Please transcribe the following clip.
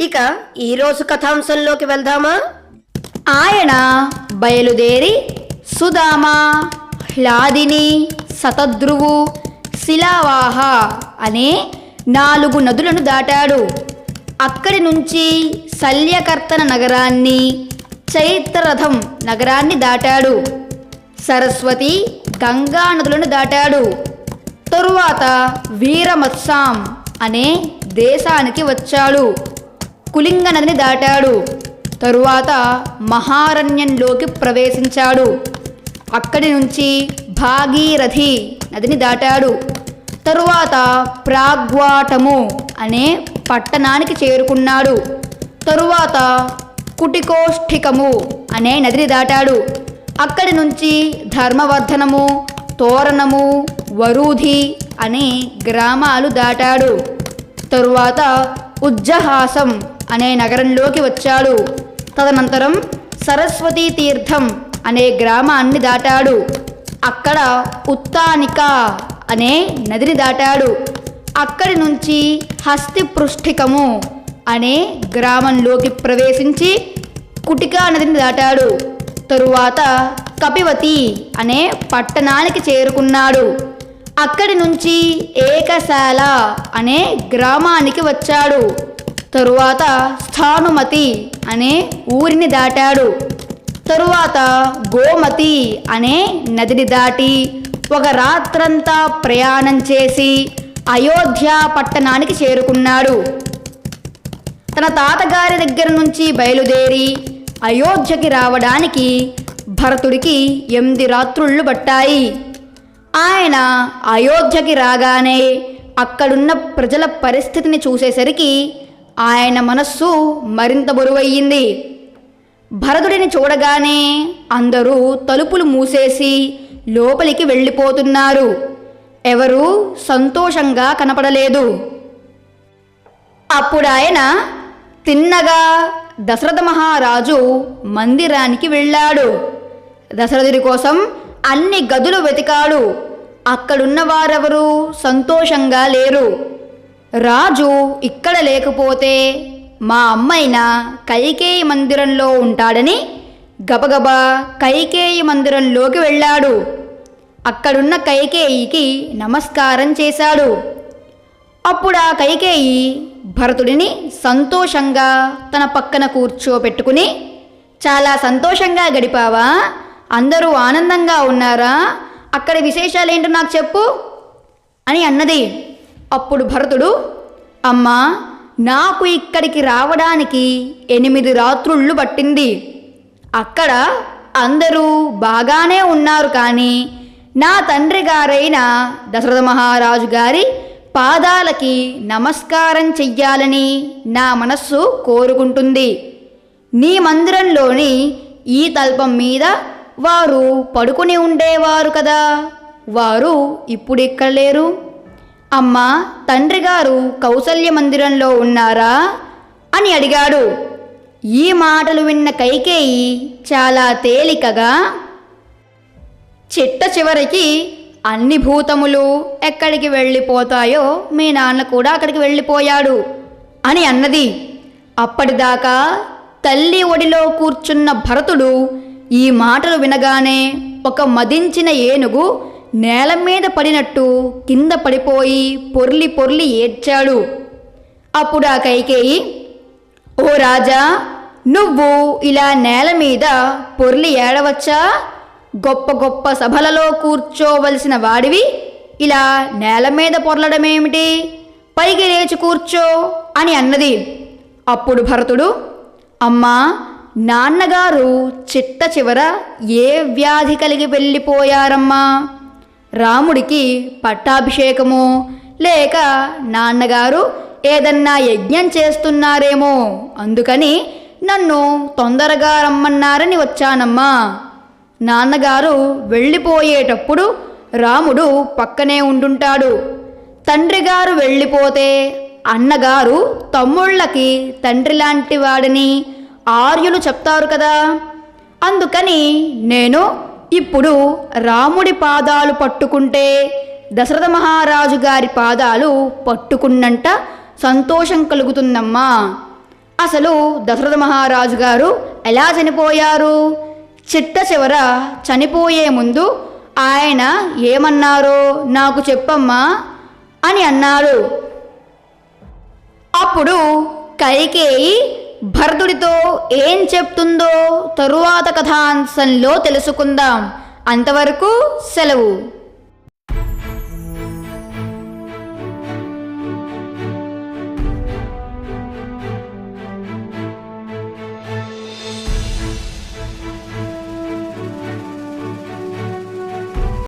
ఇక ఈరోజు కథాంశంలోకి వెళ్దామా? ఆయన బయలుదేరి సుధామ హ్లాదిని శతద్రువు శిలావాహ అనే నాలుగు నదులను దాటాడు. అక్కడి నుంచి శల్యకర్తన నగరాన్ని చైత్రరథం నగరాన్ని దాటాడు. సరస్వతి గంగా నదులను దాటాడు. తరువాత వీరమత్సాం అనే దేశానికి వచ్చాడు. కులింగ నదిని దాటాడు. తరువాత మహారణ్యంలోకి ప్రవేశించాడు. అక్కడి నుంచి భాగీరథి నదిని దాటాడు. తరువాత ప్రాగ్వాటము అనే పట్టణానికి చేరుకున్నాడు. తరువాత కుటికోష్ఠికము అనే నదిని దాటాడు. అక్కడి నుంచి ధర్మవర్ధనము తోరణము వరూధి అనే గ్రామాలు దాటాడు. తరువాత ఉజ్జహాసం అనే నగరంలోకి వచ్చాడు. తదనంతరం సరస్వతీ తీర్థం అనే గ్రామాన్ని దాటాడు. అక్కడ ఉత్తానిక అనే నదిని దాటాడు. అక్కడి నుంచి హస్తిపృష్ఠికము అనే గ్రామంలోకి ప్రవేశించి కుటికా నదిని దాటాడు. తరువాత కపివతి అనే పట్టణానికి చేరుకున్నాడు. అక్కడి నుంచి ఏకశాల అనే గ్రామానికి వచ్చాడు. తరువాత స్థానుమతి అనే ఊరిని దాటాడు. తరువాత గోమతి అనే నదిని దాటి ఒక రాత్రంతా ప్రయాణం చేసి అయోధ్య పట్టణానికి చేరుకున్నాడు. తన తాతగారి దగ్గర నుంచి బయలుదేరి అయోధ్యకి రావడానికి భరతుడికి ఎనిమిది రాత్రుళ్ళు పట్టాయి. ఆయన అయోధ్యకి రాగానే అక్కడున్న ప్రజల పరిస్థితిని చూసేసరికి ఆయన మనస్సు మరింత బరువయ్యింది. భరతుడిని చూడగానే అందరూ తలుపులు మూసేసి లోపలికి వెళ్ళిపోతున్నారు. ఎవరూ సంతోషంగా కనపడలేదు. అప్పుడు ఆయన తిన్నగా దశరథ మహారాజు మందిరానికి వెళ్ళాడు. దశరథుడి కోసం అన్ని గదులు వెతికాడు. అక్కడున్న వారెవరూ సంతోషంగా లేరు. రాజు ఇక్కడ లేకపోతే మా అమ్మైన కైకేయి మందిరంలో ఉంటాడని గబగబా కైకేయి మందిరంలోకి వెళ్ళాడు. అక్కడున్న కైకేయికి నమస్కారం చేశాడు. అప్పుడు ఆ కైకేయి భరతుడిని సంతోషంగా తన పక్కన కూర్చోపెట్టుకుని చాలా సంతోషంగా గడిపావా? అందరూ ఆనందంగా ఉన్నారా? అక్కడ విశేషాలేంటో నాకు చెప్పు అని అన్నది. అప్పుడు భరతుడు అమ్మా నాకు ఇక్కడికి రావడానికి ఎనిమిది రాత్రుళ్ళు పట్టింది. అక్కడ అందరూ బాగానే ఉన్నారు కానీ నా తండ్రి గారైన దశరథ మహారాజు గారి పాదాలకి నమస్కారం చెయ్యాలని నా మనస్సు కోరుకుంటుంది. నీ మందిరంలోని ఈ తల్పం మీద వారు పడుకుని ఉండేవారు కదా. వారు ఇప్పుడు ఇక్కడ లేరు? అమ్మా తండ్రి గారు కౌసల్య మందిరంలో ఉన్నారా? అని అడిగాడు. ఈ మాటలు విన్న కైకేయి చాలా తేలికగా చిట్ట చివరికి అన్ని భూతములు ఎక్కడికి వెళ్ళిపోతాయో మీ నాన్న కూడా అక్కడికి వెళ్ళిపోయాడు అని అన్నది. అప్పటిదాకా తల్లి ఒడిలో కూర్చున్న భరతుడు ఈ మాటలు వినగానే ఒక మదించిన ఏనుగు నేల మీద పడినట్టు కింద పడిపోయి పొర్లి పొర్లి ఏడ్చాడు. అప్పుడు ఆ కైకేయి ఓ రాజా నువ్వు ఇలా నేల మీద పొర్లి ఏడవచ్చా? గొప్ప గొప్ప సభలలో కూర్చోవలసిన వాడివి. ఇలా నేల మీద పొర్లడమేమిటి? పైకి లేచి కూర్చో అని అన్నది. అప్పుడు భరతుడు అమ్మా నాన్నగారు చిట్ట చివర ఏ వ్యాధి కలిగి వెళ్ళిపోయారమ్మా? రాముడికి పట్టాభిషేకము లేక నాన్నగారు ఏదన్నా యజ్ఞం చేస్తున్నారేమో అందుకని నన్ను తొందరగా రమ్మన్నారని వచ్చానమ్మా. నాన్నగారు వెళ్ళిపోయేటప్పుడు రాముడు పక్కనే ఉండుంటాడు. తండ్రిగారు వెళ్ళిపోతే అన్నగారు తమ్ముళ్ళకి తండ్రి లాంటి వాడిని ఆర్యులు చెప్తారు కదా. అందుకని నేను ఇప్పుడు రాముడి పాదాలు పట్టుకుంటే దశరథ మహారాజు గారి పాదాలు పట్టుకున్నంట సంతోషం కలుగుతుందమ్మా. అసలు దశరథ మహారాజు గారు ఎలా చనిపోయారు? చిట్ట చివర చనిపోయే ముందు ఆయన ఏమన్నారో నాకు చెప్పమ్మా అని అన్నారు. అప్పుడు కైకేయి భరతుడితో ఏం చెప్తుందో తరువాత కథాంశంలో తెలుసుకుందాం. అంతవరకు సెలవు.